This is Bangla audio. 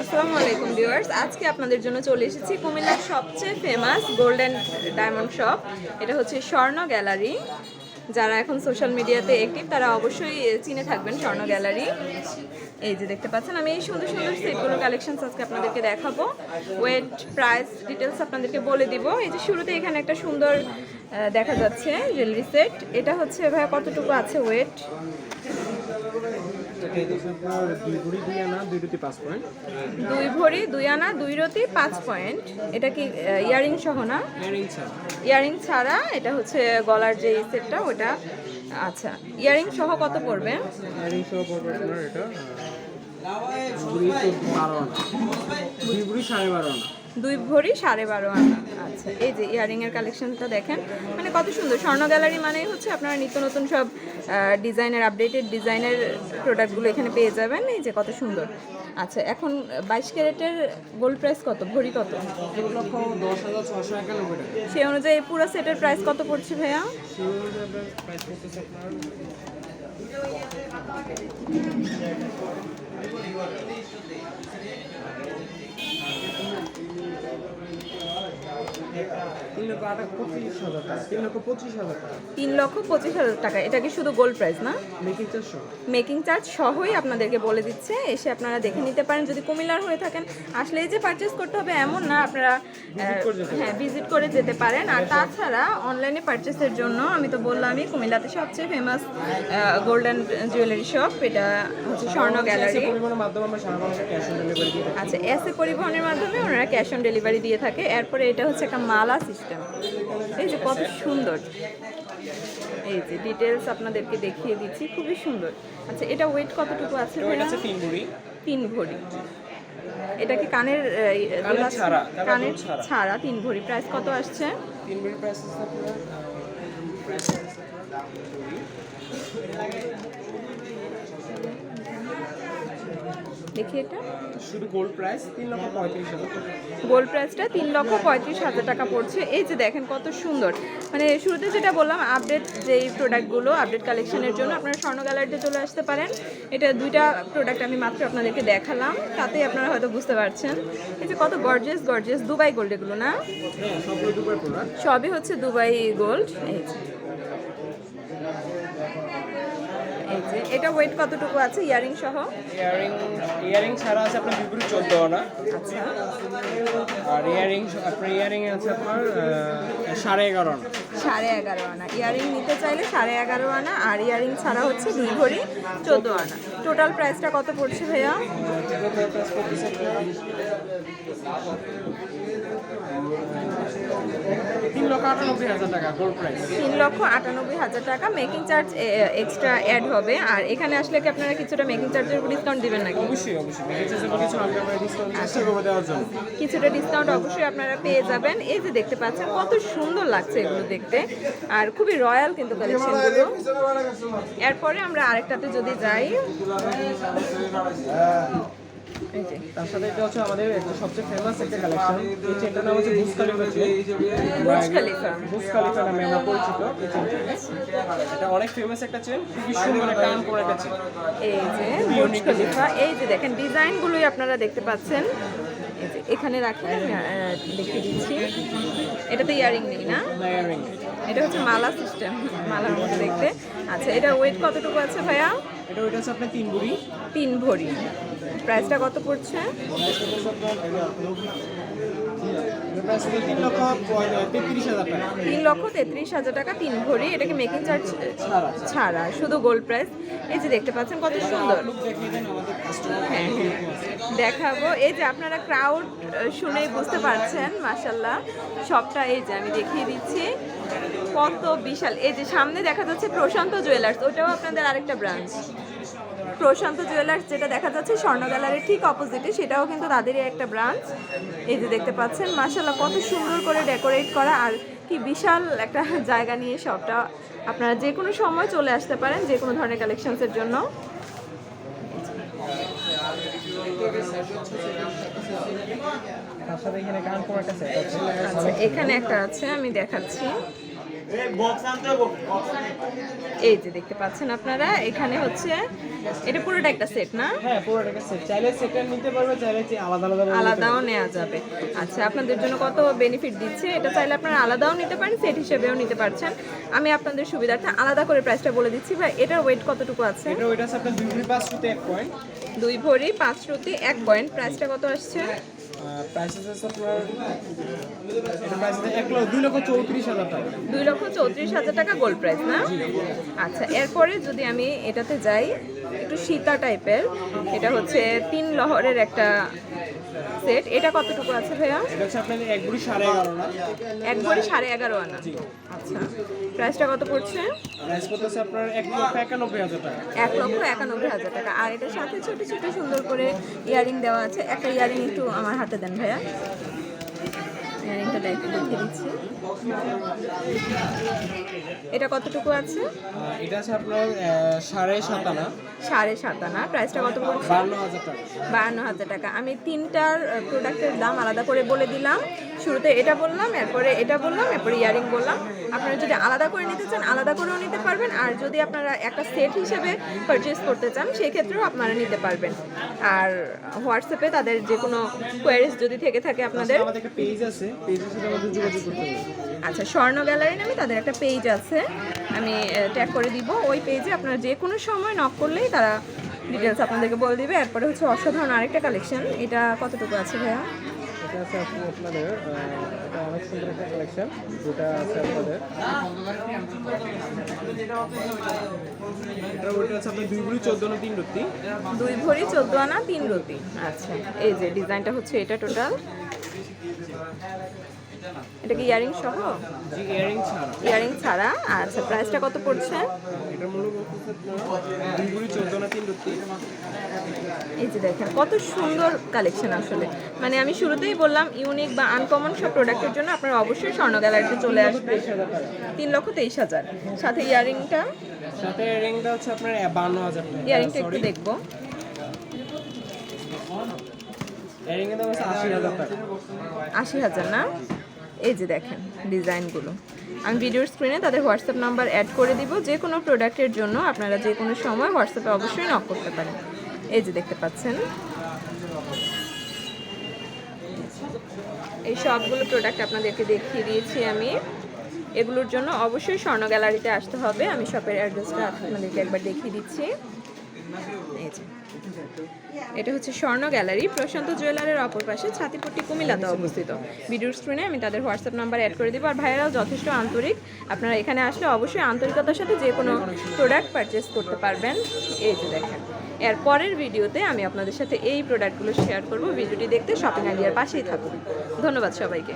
আসসালামু আলাইকুম ভিউয়ার্স। আজকে আপনাদের জন্য চলে এসেছি কুমিল্লার সবচেয়ে ফেমাস গোল্ডেন ডায়মন্ড শপ এটা হচ্ছে স্বর্ণ গ্যালারি যারা এখন সোশ্যাল মিডিয়াতে অ্যাক্টিভ তারা অবশ্যই চিনে থাকবেন স্বর্ণ গ্যালারি এই যে দেখতে পাচ্ছেন, আমি এই সুন্দর সুন্দর সেটগুলোর কালেকশন আজকে আপনাদেরকে দেখাবো। ওয়েট প্রাইস ডিটেলস আপনাদেরকে বলে দিব। এই যে শুরুতে এখানে একটা সুন্দর দেখা যাচ্ছে জুয়েলারি সেট এটা হচ্ছে ভাই কতটুকু আছে ওয়েট দুই ভরি দুই আনা দুই রুটি পাঁচ পয়েন্ট দুই ভরি দুই আনা দুই রতি পাঁচ পয়েন্ট। এটা কি ইয়ারিং সহ না? ইয়ারিং ছাড়া। ইয়ারিং ছাড়া এটা হচ্ছে গলার যে সেটটা ওটা আচ্ছা। ইয়ারিং সহ কত পড়বে? ইয়ারিং সহ পড়বে আপনার এটা দুই ভরি সাড়ে বারো আনা। দুই ভরি সাড়ে বারো আনা। আচ্ছা এই যে ইয়ারিং এর কালেকশনটা দেখেন। মানে কত সুন্দর স্বর্ণ গ্যালারি মানেই হচ্ছে আপনারা নিত্য নতুন সব ডিজাইনের আপডেটেড ডিজাইনের প্রোডাক্টগুলো এখানে পেয়ে যাবেন। এই যে কত সুন্দর। আচ্ছা এখন বাইশ ক্যারেটের গোল্ড প্রাইস কত? ভরি কত? সেই অনুযায়ী পুরো সেটের প্রাইস কত পড়ছে ভাইয়া করতেছে আপনার তিন লক্ষ পঁচিশ হাজার টাকা। তিন লক্ষ পঁচিশ হাজার টাকা। তিন লক্ষ পঁচিশ হাজার টাকা। এটা কি শুধু গোল্ড প্রাইস না? মেকিং চারশো মেকিং চার্জ সহই আপনাদেরকে বলে দিচ্ছে। এসে আপনারা দেখে নিতে পারেন। যদি কুমিল্লার হয়ে থাকেন আসলেই যে পারচেস করতে হবে এমন না। আপনারা হ্যাঁ ভিজিট করে যেতে পারেন। আর তাছাড়া অনলাইনে পারচেসের জন্য আমি তো বললামই কুমিল্লাতে সবচেয়ে ফেমাস গোল্ডেন জুয়েলারি শপ এটা হচ্ছে স্বর্ণ গ্যালারি আচ্ছা এসে পরিবহনের মাধ্যমে ওনারা ক্যাশ অন ডেলিভারি দিয়ে থাকে। এরপরে এটা হচ্ছে একটা মালা সিস্টেম এই যে কত সুন্দর। এই যে ডিটেলস আপনাদেরকে দেখিয়ে দিচ্ছি খুবই সুন্দর। আচ্ছা এটা ওয়েট কতটুকু আছে এটা তিন ভরি। তিন ভরি। এটা কি কানের কানের। ছাড়া তিন ভরি। প্রাইস কত আসছে? তিন ভরি প্রাইস আছে আপনার প্রাইস দেখি এটা। শুধু গোল্ড প্রাইস তিন লক্ষ পঁয়ত্রিশ হাজার গোল্ড প্রাইসটা তিন লক্ষ পঁয়ত্রিশ হাজার টাকা পড়ছে। এই যে দেখেন কত সুন্দর। মানে শুরুতে যেটা বললাম আপডেট যেই প্রোডাক্টগুলো আপডেট কালেকশনের জন্য আপনারা স্বর্ণ গ্যালারিতে চলে আসতে পারেন। এটা দুইটা প্রোডাক্ট আমি মাত্র আপনাদেরকে দেখালাম। তাতেই আপনারা হয়তো বুঝতে পারছেন। এই যে কত গর্জিয়াস গর্জিয়াস দুবাই গোল্ড এগুলো না? হ্যাঁ সবই হচ্ছে দুবাই গোল্ড এই যে এটা ওয়েট কতটুকু আছে? ইয়ারিং সহ? ইয়ারিং ইয়ারিং ছাড়া আছে আপনার ভরি চোদ্দ আনা। আচ্ছা। আর ইয়ারিং আপনার ইয়ারিং আছে আপনার সাড়ে এগারো আনা। সাড়ে এগারো আনা। ইয়ারিং নিতে চাইলে সাড়ে এগারো আনা আর ইয়ারিং ছাড়া হচ্ছে দুই ভরি চোদ্দ আনা। টোটাল প্রাইসটা কত পড়ছে ভাইয়া? তিন লক্ষ আটানব্বই হাজার টাকা গোল্ড প্রাইস তিন লক্ষ আটানব্বই হাজার টাকা। মেকিং চার্জ এক্সট্রা অ্যাড হবে। আর এখানে আসলে কি আপনারা কিছুটা মেকিং চার্জের উপর ডিসকাউন্ট দিবেন নাকি? অবশ্যই অবশ্যই। মেডিসিনের কিছু আমরা ডিসকাউন্ট চেষ্টা করব দেওয়ার জন্য কিছুটা ডিসকাউন্ট অবশ্যই আপনারা পেয়ে যাবেন। এই যে দেখতে পাচ্ছেন কত সুন্দর লাগছে এগুলো দেখতে। আর খুবই রয়্যাল কিন্তু কালেকশনগুলো এরপরে আমরা আরেকটাতে যদি যাই। তার সাথে এটা হচ্ছে আমাদের একটা সবচেয়ে ফেমাস একটা কালেকশন এই চেনটার নাম হচ্ছে বুস খালিফা চেন বুস খালিফা নামে আমরা পরিচিত এই চেনটা এটা অনেক ফেমাস একটা চেন খুবই সুন্দর একটা আন করে একটা চেন এই যে খলিফা এই যে দেখেন ডিজাইনগুলোই আপনারা দেখতে পাচ্ছেন। এখানে রাখি দেখিয়ে দিচ্ছি। এটাতে ইয়ারিং নেই না? এটা হচ্ছে মালা সিস্টেম মালার মধ্যে দেখতে। আচ্ছা এটা ওয়েট কতটুকু আছে ভাইয়া? এটা ওইটা হচ্ছে আপনার তিন বুড়ি তিন ভরি। প্রাইসটা কত পড়ছে? তিন লক্ষ তেত্রিশ হাজার টাকা, তিন ভরি। এটাকে মেকিং চার্জ ছাড়া, শুধু গোল্ড প্রাইস এই যে দেখতে পাচ্ছেন কত সুন্দর। হ্যাঁ হ্যাঁ। দেখাবো। এই যে আপনারা ক্রাউড শুনেই বুঝতে পারছেন মাসাল্লাহ সবটা এই যে আমি দেখিয়ে দিচ্ছি। কত বিশাল। এই যে সামনে দেখা যাচ্ছে প্রশান্ত জুয়েলার্স ওটাও আপনাদের আরেকটা ব্রাঞ্চ প্রশান্ত জুয়েলার্স যেটা দেখা যাচ্ছে স্বর্ণ গ্যালারির ঠিক অপোজিটে সেটাও কিন্তু তাদেরই একটা ব্রাঞ্চ। এই যে দেখতে পাচ্ছেন মাসাল্লাহ কত সুন্দর করে ডেকোরেট করা আর কি বিশাল একটা জায়গা নিয়ে সবটা আপনারা যে কোনো সময় চলে আসতে পারেন যে কোনো ধরনের কালেকশনসের জন্য। আচ্ছা এখানে একটা আছে আমি দেখাচ্ছি। এই যে দেখতে পাচ্ছেন আপনারা এখানে হচ্ছে এটা পুরোটা একটা সেট না? হ্যাঁ পুরোটাকে সেট চাইলে সেটা নিতে পারবে চাইলে আলাদা আলাদা আলাদাও নেওয়া যাবে। আচ্ছা আপনাদের জন্য কত বেনিফিট দিচ্ছে? এটা চাইলে আপনারা আলাদাও নিতে পারেন সেট হিসেবেও নিতে পারছেন। আমি আপনাদের সুবিধার্থে আলাদা করে প্রাইসটা বলে দিচ্ছি। ভাই এটার ওয়েট কতটুকু আছে? এটা ওইটা আছে আপনার ভরি পাঁচ ফুটে এক পয়েন্ট দুই ভরি পাঁচ শ্রুতি এক পয়েন্ট প্রাইসটা কত আসছে? প্রাইস আছে আপনার এটা প্রাইস এক লক্ষ দুই লক্ষ চৌত্রিশ হাজার টাকা। দুই লক্ষ চৌত্রিশ হাজার টাকা গোল্ড প্রাইস না? আচ্ছা এরপরে যদি আমি এটাতে যাই একটু সীতা টাইপের এটা হচ্ছে তিন লহরের একটা সেট এটা কতটুকু আছে ভাইয়া? এটা হচ্ছে আপনাদের এক ভরি সাড়ে এগারো আনা। এক ভরি সাড়ে এগারো আনা। আচ্ছা প্রাইসটা কত পড়ছে? প্রাইস করতেছে আপনার এক লক্ষ একানব্বই হাজার টাকা। এক লক্ষ একানব্বই হাজার টাকা। আর এটার সাথে ছোট ছোট সুন্দর করে ইয়ারিং দেওয়া আছে। একটা ইয়ারিং একটু আমার হাতে দেন ভাইয়া। ইয়ারিংটা একটু লিখে দিচ্ছি এটা কতটুকু আছে? এটা আছে আপনার সাড়ে সাত আনা। সাড়ে সাত আনা। প্রাইসটা কত বান্ন হাজার টাকা। বাহান্ন হাজার টাকা। আমি তিনটার প্রোডাক্টের দাম আলাদা করে বলে দিলাম। শুরুতে এটা বললাম এরপরে এটা বললাম এরপরে ইয়ারিং বললাম। আপনারা যদি আলাদা করে নিতে চান আলাদা করেও নিতে পারবেন। আর যদি আপনারা একটা সেট হিসেবে পারচেস করতে চান সেই ক্ষেত্রেও আপনারা নিতে পারবেন। আর হোয়াটসঅ্যাপে তাদের যে কোনো কোয়ারিজ যদি থেকে থাকে আপনাদের। হবে। আচ্ছা স্বর্ণ গ্যালারি নামে তাদের একটা পেজ আছে। আমি ট্যাগ করে দিব। ওই পেজে আপনারা যে কোনো সময় নক করলেই তারা ডিটেলস আপনাদেরকে বলে দিবে। এরপরে হচ্ছে অসাধারণ আরেকটা কালেকশন এটা কতটুকু আছে ভাইয়া? এটা আছে আপনাদের এটা অনেক সুন্দর একটা কালেকশন যেটা আছে আপনাদের। দুই ভরি চোদ্দ আনা তিন রুটি। আচ্ছা এই যে ডিজাইনটা হচ্ছে এটা টোটাল এটা কি ইয়ারিং সহ? জি ইয়ারিং ছাড়া। ইয়ারিং ছাড়া। আচ্ছা প্রাইসটা কত পড়ছে? রত্তি এই যে দেখেন কত সুন্দর কালেকশন আসলে। মানে আমি শুরুতেই বললাম ইউনিক বা আনকমন সব প্রোডাক্টের জন্য আপনারা অবশ্যই স্বর্ণ গ্যালারিতে চলে আসবেন। তেইশ তিন লক্ষ তেইশ হাজার। সাথে ইয়ারিংটা? সাথে ইয়ারিংটা হচ্ছে আপনার বান্ন হাজার টাকা। ইয়ারিংটা একটু দেখব। আশি হাজার না? এই যে দেখেন ডিজাইনগুলো। আমি ভিডিওর স্ক্রিনে তাদের হোয়াটসঅ্যাপ নাম্বার অ্যাড করে দিব। যে কোনো প্রোডাক্টের জন্য আপনারা যে কোনো সময় হোয়াটসঅ্যাপে অবশ্যই নক করতে পারেন। এই যে দেখতে পাচ্ছেন। এই সবগুলো প্রোডাক্ট আপনাদেরকে দেখিয়ে দিয়েছি আমি। এগুলোর জন্য অবশ্যই স্বর্ণ গ্যালারিতে আসতে হবে। আমি শপের অ্যাড্রেসটা আপনাদেরকে একবার দেখিয়ে দিচ্ছি। এই যে এটা হচ্ছে স্বর্ণ গ্যালারি প্রশান্ত জুয়েলারের অপর পাশে ছাতিপট্টি কুমিল্লাতে অবস্থিত। ভিডিওর স্ক্রিনে আমি তাদের হোয়াটসঅ্যাপ নাম্বার অ্যাড করে দিব। আর ভাইয়েরাও যথেষ্ট আন্তরিক আপনারা এখানে আসলে অবশ্যই আন্তরিকতার সাথে যে কোনো প্রোডাক্ট পারচেস করতে পারবেন। এই যে দেখেন এর পরের ভিডিওতে আমি আপনাদের সাথে এই প্রোডাক্টগুলো শেয়ার করব। ভিডিওটি দেখতে শপিং আইডিয়ার পাশেই থাকুন। ধন্যবাদ সবাইকে।